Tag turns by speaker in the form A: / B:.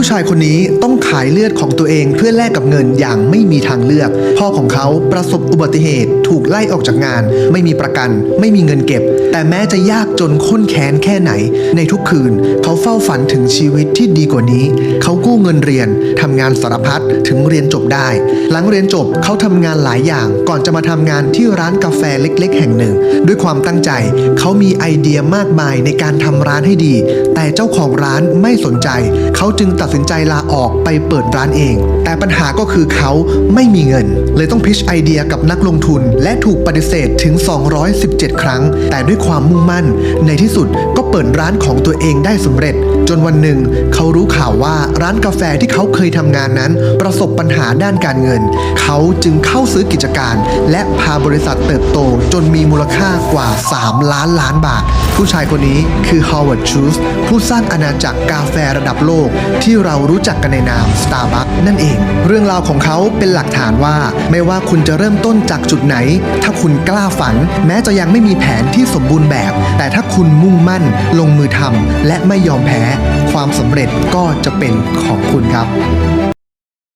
A: ผู้ชายคนนี้ต้องขายเลือดของตัวเองเพื่อแลกกับเงินอย่างไม่มีทางเลือก พ่อของเขาประสบอุบัติเหตุ ถูกไล่ออกจากงาน ไม่มีประกัน ไม่มีเงินเก็บ แต่แม้จะยากจนข้นแค้นแค่ไหน ในทุกคืน เขาเฝ้าฝันถึงชีวิตที่ดีกว่านี้ เขากู้เงินเรียนทำงานสารพัดถึงเรียนจบได้ หลังเรียนจบเขาทำงานหลายอย่าง ก่อนจะมาทำงานที่ร้านกาแฟเล็ก ๆ แห่งหนึ่ง ด้วยความตั้งใจ เขามีไอเดียมากมายในการทำร้านให้ดี แต่เจ้าของร้านไม่สนใจ เขาจึงตัดสินใจลาออกไปเปิดร้านเอง แต่ปัญหาก็คือเขาไม่มีเงิน เลยต้องพิชไอเดียกับนักลงทุน และถูกปฏิเสธถึง 217 ครั้ง แต่ด้วยความมุ่งมั่น ในที่สุดก็เปิดร้านของตัวเองได้สำเร็จ จนวันหนึ่ง เขารู้ข่าวว่าร้านกาแฟที่เขาเคยทำงานนั้น ประสบปัญหาด้านการเงิน เขาจึงเข้าซื้อกิจการ และพาบริษัทเติบโต จนมีมูลค่ากว่า 3 ล้านล้านบาท ผู้ชายคนนี้คือ Howard Schultz ผู้สร้างอาณาจักรกาแฟระดับโลกที่เรารู้จักกันในนาม Starbucks นั่นเอง เรื่องราวของเขาเป็นหลักฐานว่า ไม่ว่าคุณจะเริ่มต้นจากจุดไหน ถ้าคุณกล้าฝัน แม้จะยังไม่มีแผนที่สมบูรณ์แบบ แต่ถ้าคุณมุ่งมั่น ลงมือทำและไม่ยอมแพ้ ความสำเร็จก็จะเป็นของคุณครับ